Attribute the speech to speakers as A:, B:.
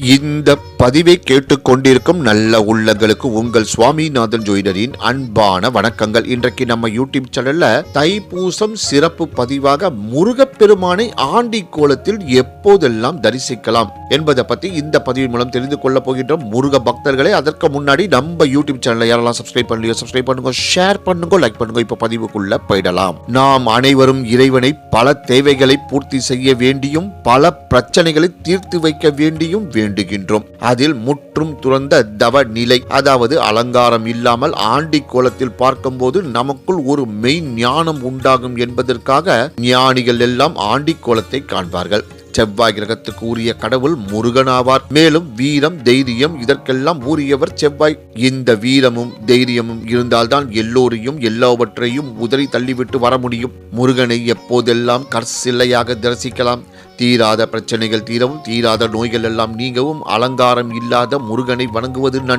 A: இந்த பதிவை கேட்டுக்கொண்டிருக்கும் நல்ல உள்ளங்களுக்கு உங்கள் சுவாமிநாதன் ஜோயிடரின் அன்பான வணக்கங்கள். இன்றைக்கு நம்ம யூடியூப் சேனல்ல தைப்பூசம் சிறப்பு பதிவாக முருகப்பெருமானை ஆண்டி கோலத்தில் எப்போதெல்லாம் தரிசிக்கலாம் என்பதை பத்தி இந்த பதிவின் மூலம் தெரிந்து கொள்ள போகின்றோம். முருக பக்தர்களே அதற்கு முன்னாடி நம்ம யூடியூப் சேனலை யாரெல்லாம் சப்ஸ்கிரைப் பண்ணலையோ சப்ஸ்கிரைப் பண்ணுங்க ஷேர் பண்ணுங்க லைக் பண்ணுங்க. இப்ப பதிவுக்குள்ள போயிடலாம். நாம் அனைவரும் இறைவனை பல தேவைகளை பூர்த்தி செய்ய வேண்டியும் பல பிரச்சனைகளை தீர்த்து வைக்க வேண்டியும் வேண்டுகின்றோம். அதில் முற்றும் துறந்த தவ நிலை அதாவது அலங்காரம் இல்லாமல் ஆண்டி கோலத்தில் பார்க்கும்போது நமக்குள் ஒரு மெய் ஞானம் உண்டாகும் என்பதற்காக ஞானிகள் எல்லாம் ஆண்டி கோலத்தை காண்பார்கள். செவ்வாய் கிரகத்துக்கு உரிய கடவுள் முருகனாவார். மேலும் வீரம் தைரியம் இதற்கெல்லாம் உரியவர் செவ்வாய். இந்த வீரமும் தைரியமும் இருந்தால்தான் எல்லோரையும் எல்லாவற்றையும் உதறி தள்ளிவிட்டு வர முடியும். முருகனை எப்போதெல்லாம் கற்சிலையாக தரிசிக்கலாம்? தீராத பிரச்சனைகள் தீரவும் தீராத நோய்கள் எல்லாம் நீங்கவும் அலங்காரம் இல்லாத முருகனை வணங்குவது நன்